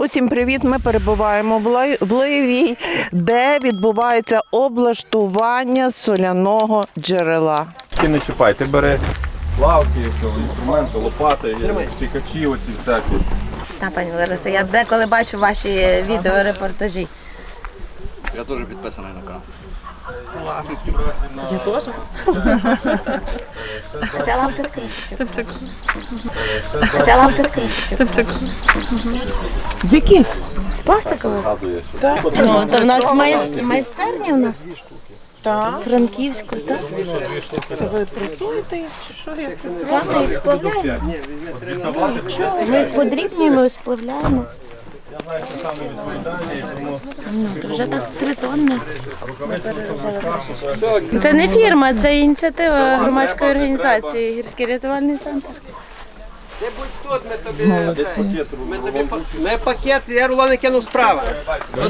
Усім привіт! Ми перебуваємо в Лай- де відбувається облаштування соляного джерела. Ти не чіпай, ти бери лавки, інструменти, лопати, сікачі оці всякі. Та, пані Лариса, я деколи бачу ваші відеорепортажі. Я теж підписаний на канал. А ця лавка з кришечок. А ця лавка з кришечок. З яких? З пластикових? Ну, то в нас майст- майстерня в нас Так. франківську, так? Це ви пресуєте їх чи що? Як пресуєте? Так, ми їх сплавляємо. Ми їх подрібнюємо і сплавляємо. Ну, то вже так три тонни. Це не фірма, це ініціатива громадської організації Гірський рятувальний центр. Не будь тут, ми тобі. Ми тобі ми пакет, я рулони кину справа.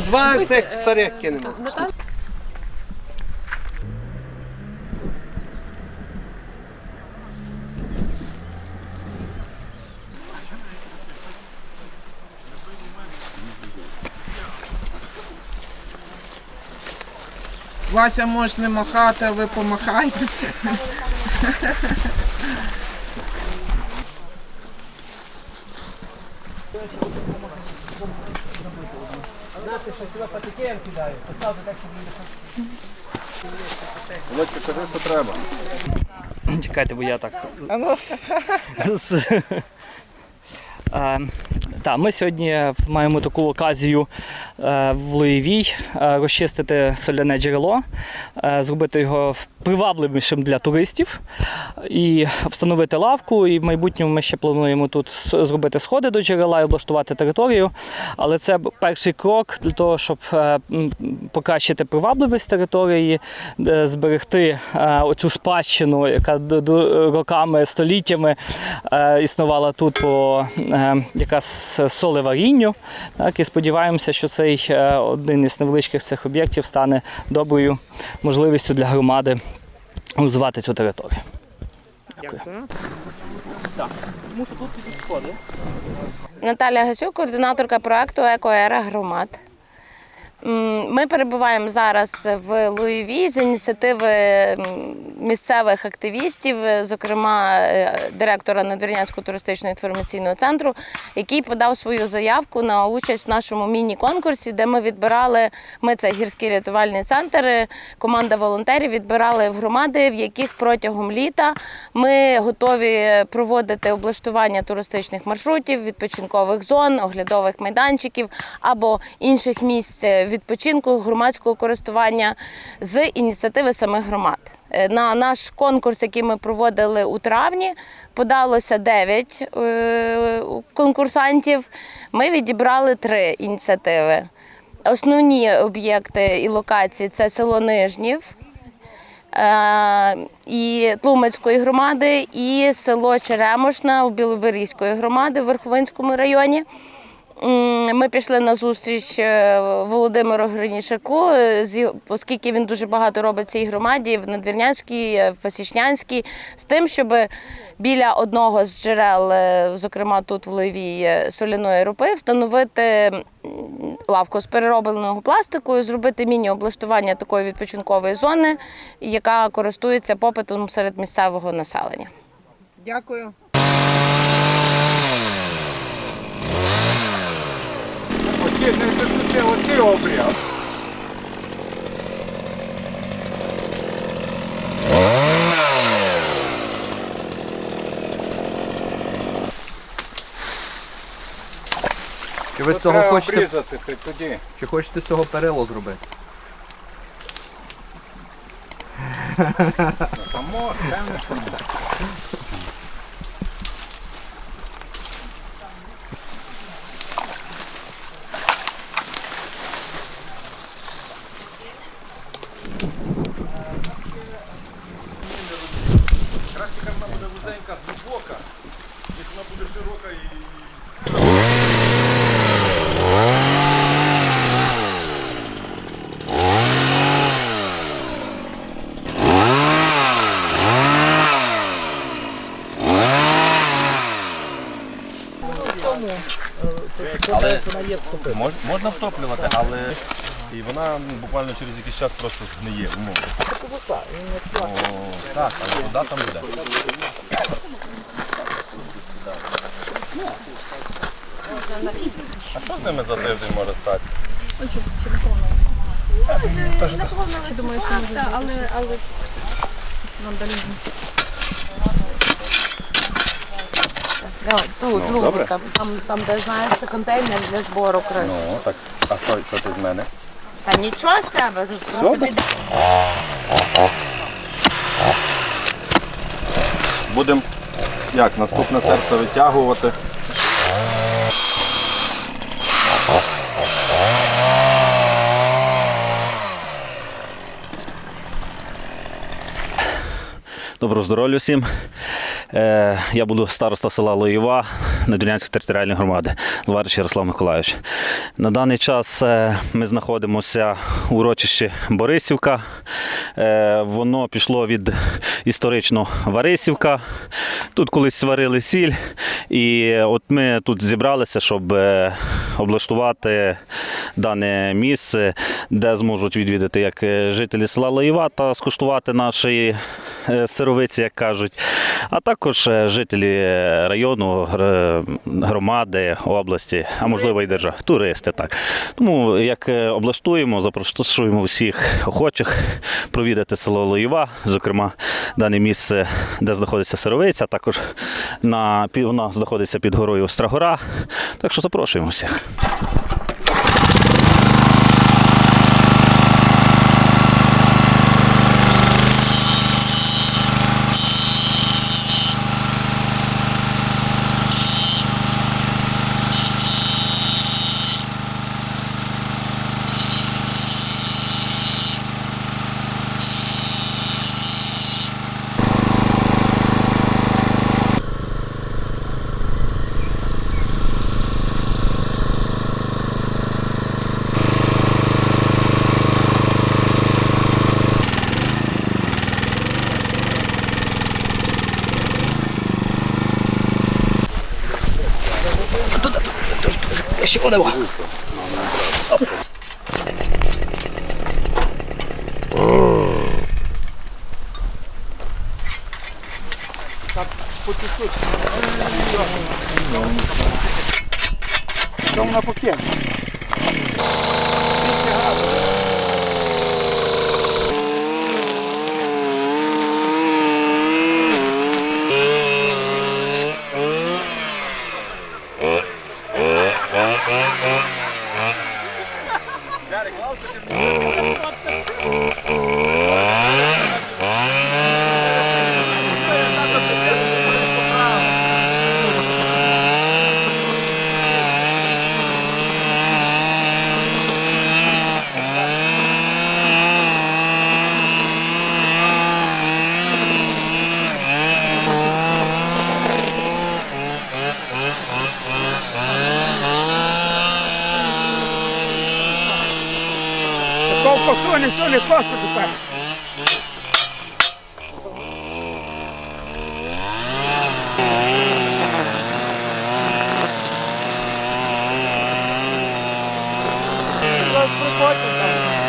Два цих старих кинемо. Вася може не махати, а ви помахайте. Володька, кажи, що треба. Чекайте, бо я так. Так, ми сьогодні маємо таку оказію е, в Лоєвій е, розчистити соляне джерело, е, зробити його привабливішим для туристів і встановити лавку. І в майбутньому ми ще плануємо тут зробити сходи до джерела і облаштувати територію. Але це перший крок для того, щоб е, покращити привабливість території, е, зберегти е, оцю спадщину, яка роками, століттями існувала тут по якраз солеварінню. Так, і сподіваємося, що цей один із невеличких цих об'єктів стане доброю можливістю для громади розвивати цю територію. Дякую. Так, мушу тут піти сходи. Наталя Гасюк, координаторка проекту Екоера Громад. Ми перебуваємо зараз в Луєві з ініціативи місцевих активістів, е, зокрема е, директора Надвірнянського туристичного інформаційного центру, який подав свою заявку на участь в нашому міні-конкурсі, де ми відбирали. Ми це гірський рятувальний центр. е, Команда волонтерів відбирали в громади, в яких протягом літа ми готові проводити облаштування туристичних маршрутів, відпочинкових зон, оглядових майданчиків або інших місць відпочинку громадського користування з ініціативи самих громад. Е, На наш конкурс, який ми проводили у травні, подалося 9 конкурсантів. Ми відібрали три ініціативи. Основні об'єкти і локації це село Нижнів, е, і Тлумацької громади, і село Черемошна у Білоберізької громади в Верховинському районі. Ми пішли на зустріч е, Володимиру Гринішаку, е, оскільки він дуже багато робить цій громаді в Надвірнянській, е, в Пасічнянській, з тим, щоб біля одного з джерел, зокрема тут в Ловій е, соляної ропи, встановити лавку з переробленого пластику зробити міні-облаштування такої відпочинкової зони, яка користується попитом серед місцевого населення. Дякую. Оці, не виключи, оці обряд. Чи ви з цього Треба хочете, обрізати ти тоді. чи хочете з цього перило зробити? Само, певне, що ні. Краще, як вона буде вузенька, глибока, ніж вона буде широка і Але мож, можна втоплювати, але і вона ну, буквально через якийсь час просто згниє, умовно. О, так, але вода там буде. А що з ними за тиждень може стати? Тут, ну, добре. там, там, там, де знаєш, контейнер для збору криш. Ну, так, а що, що ти з мене? Та нічого з тебе, тут просто піде. Будемо як, наступне серце витягувати. Доброго здоров'я всім. Е, я буду староста села Лоєва Надвірнянської територіальної громади, Зварич Ярослав Миколайович. На даний час е, ми знаходимося у урочищі Борисівка. Е, воно пішло від історично Варисівка. Тут колись варили сіль. І от ми тут зібралися, щоб е, облаштувати дане місце, де зможуть відвідати як е, жителі села Лоєва та скуштувати нашої е, сировиці, як кажуть, а також жителі району, громади, області, а можливо і держави, туристи. Так. Тому як облаштуємо, запрошуємо всіх охочих провідати село Лоєва, зокрема, дане місце, де знаходиться сировиця, також на, вона знаходиться під горою Острогора. Так що запрошуємо всіх. 시원해와. 고추 나 Olha, costa do pai. Não pode, não.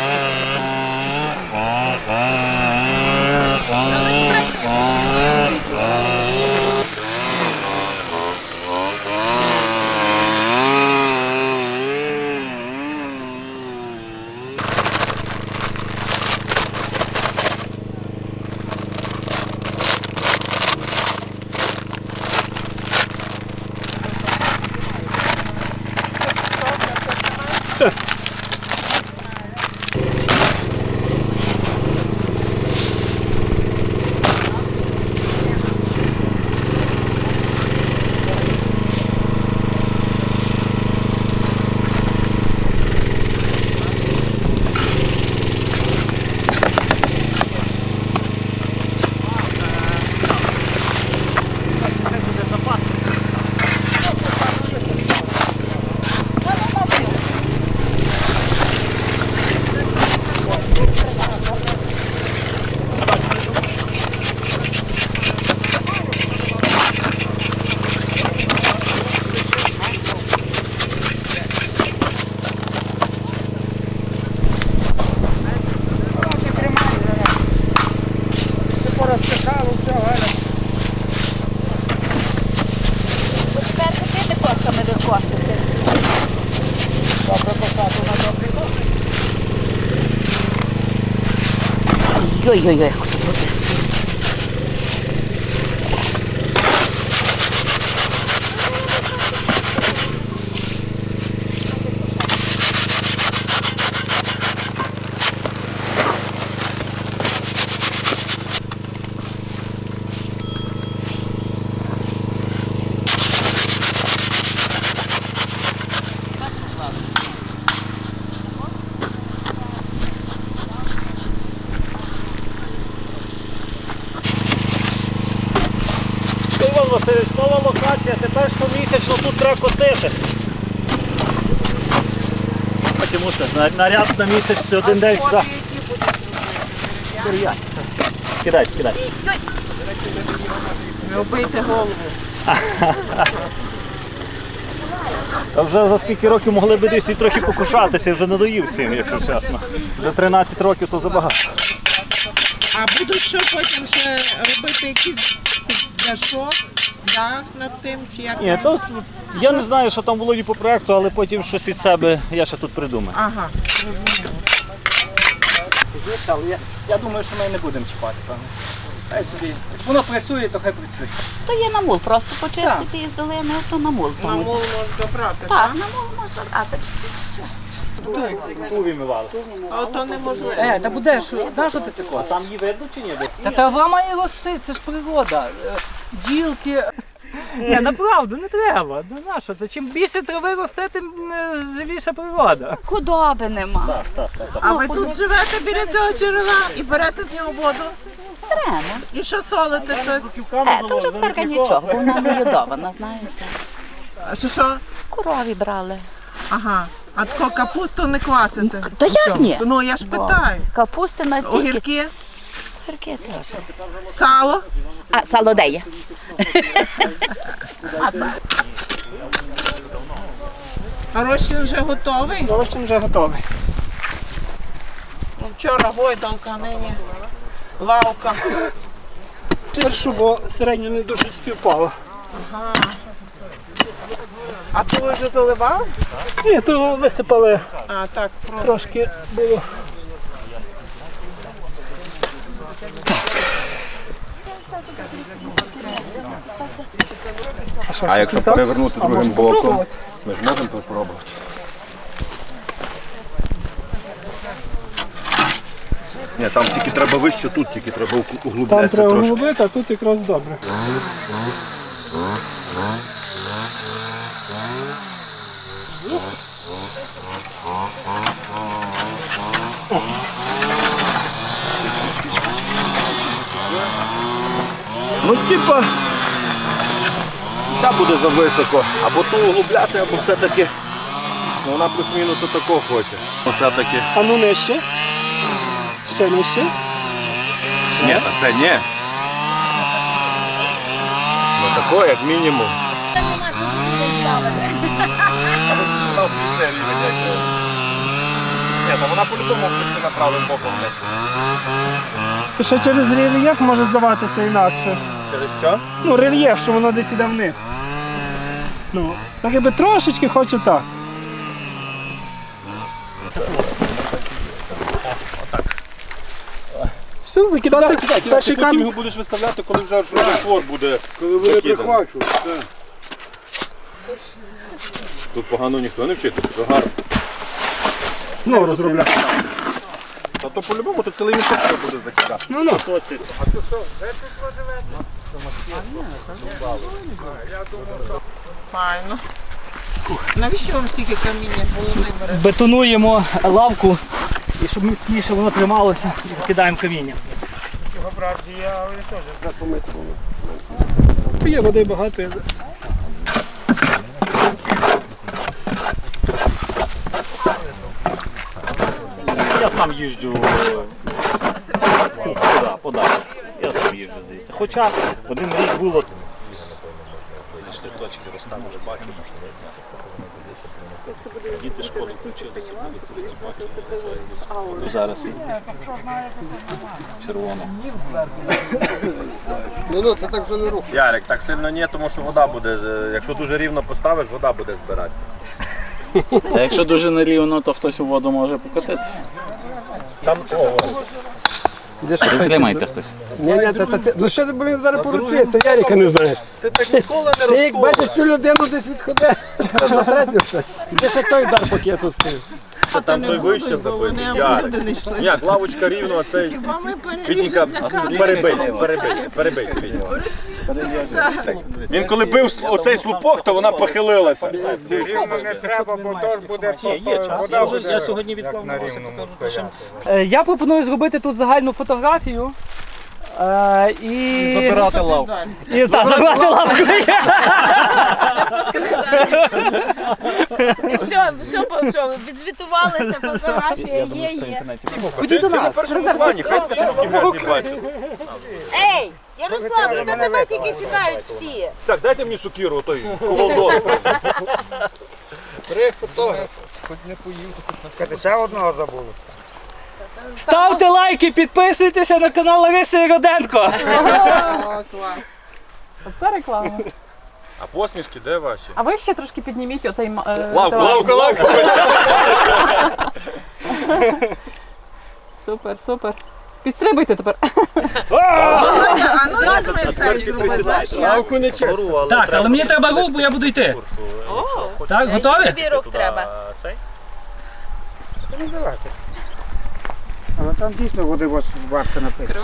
可以可 Це? На- Наряд на місяць один день сюди. Кидай, кидай. Ви вбийте голову. Та вже за скільки років могли б десь і трохи покушатися, вже надоїв всім, якщо чесно. Вже 13 років то забагато. А будуть що потім ще робити якийсь дашок, дах над тим, чи як? Ні, то я не знаю, що там було і по проекту, але потім щось від себе я ще тут придумаю. Ага. Але я, я думаю, що ми не будемо чіпати, певно. Хай собі. Воно працює, то хай працює. То є на мул, просто почистити із долини, то на мул. На мул можна забрати, Так, на мул можна брати. Ту вимивали. А ото неможливо. Е, та буде, що, да, що ти це А там її видно чи ні? Та трава має рости, це ж природа. Е, Ділки. Не, направду, не треба. Ну на що це? Чим більше трави росте, тим е, живіша природа. Худоби нема. Так, так, так. А ви тут живете біля цього джерела і берете з нього воду? Треба. І що солите щось? Е, то вже тепер нічого, бо вона не йодована, знаєте. А що що? Корові брали. Ага. А тако капусту не квасите? Та як ні? Ну я ж питаю. Капусти на тільки. Огірки, Огірки теж. сало. А, сало де є? А, розчин вже готовий? Розчин вже готовий. Ну, Вчора гойдалка, нині лавка. Першу, бо середньо не дуже співпало. А то ви вже заливали? Ні, то висипали А, так, просто. трошки було. А, що, А якщо не так? перевернути А другим можна боком, попробувати? ми ж можемо попробувати. Ні, там тільки треба вище, тут тільки треба уг- Там углублятися треба трошки. робити, а тут якраз добре. Ну, типа, ця буде зависоко. Або ту углубляти, або все-таки. Ну, вона плюс-мінус отако хоче. Все-таки. А ну нижче. Ще нижче. Ні, та це ні. Ну тако, як мінімум. Ні, то вона по-любому пішла правим боком. Ще через рельєф може здаватися інакше. Через що? Ну, рельєф, що воно десь іде вниз. Ну, так якби трошечки хочу так. Все, закидати. Перший Потім камінь. його будеш виставляти, коли вже твор буде. Коли буде прихвачувати. Тут погано ніхто не вчить, тут все гарно. Ну, розробляти. Та то по-любому то цілий місяць буде закидати. Ну, ну. Файно. Навіщо вам стільки каміння Володимире? Бетонуємо лавку, і щоб міцніше воно трималося, і закидаємо каміння. Є води багато. Я сам їжджу туди, подалі. Я сам їжджу звідси. Хоча один рік було. Знайшли точки розставили, бачимо. Діти школи включилися. Зараз червоно. Ну, ну, це так вже не рух. Ярик, так сильно ні, тому що вода буде. е, Якщо дуже рівно поставиш, вода буде збиратися. А якщо дуже нерівно, то хтось у воду може покотитися. Тримайте хтось. Ні, ні, та, та, ти, ну що ти блін зараз по руці, ти Яріка не знаєш. Ти так ніколи не Ти як бачиш цю людину десь відходить, то затретився. Де ще той дар пакету стив. Там той вище забитий. Як, лавочка рівно, а цей Вітінька перебий, перебий, перебий. Він коли бив оцей слупок, то вона похилилася. Рівно не треба, бо то ж буде вода буде. Я сьогодні відклав на покажу. Е, Я пропоную зробити тут загальну фотографію. Е, і... Забирати лавку. І, та, забрати лавку. Все, все, все, відзвітувалися, фотографія є, є. Ходіть до нас. Бачать. Ей, Ярослав, ну на тебе тільки чекають всі. Так, дайте мені сукіру, той ковалдон. Три фотографи. Хоч не поїв. Ще одного забули. Ставте лайки, підписуйтеся на канал Лариси Роденко. Це реклама. А посмішки де ваші? А ви ще трошки підніміть отей м- е, Лавку, телефон. лавку, лавку. Супер, супер. Підстрибуйте тепер. Лавку не чесно. Так, але мені треба рух, бо я буду йти. Так, готові? Тобі рух треба. Але там дійсно буде вас варто напити.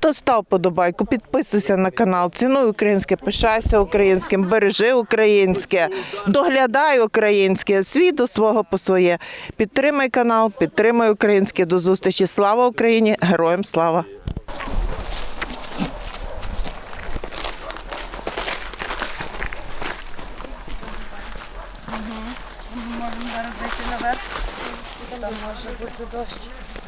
То став подобайку, підписуйся на канал, цінуй українське, пишайся українським, бережи українське, доглядай українське, свій до свого по своє. Підтримай канал, підтримай українське. До зустрічі. Слава Україні! Героям слава! Можемо зараз зайти наверх. Там може бути дощ.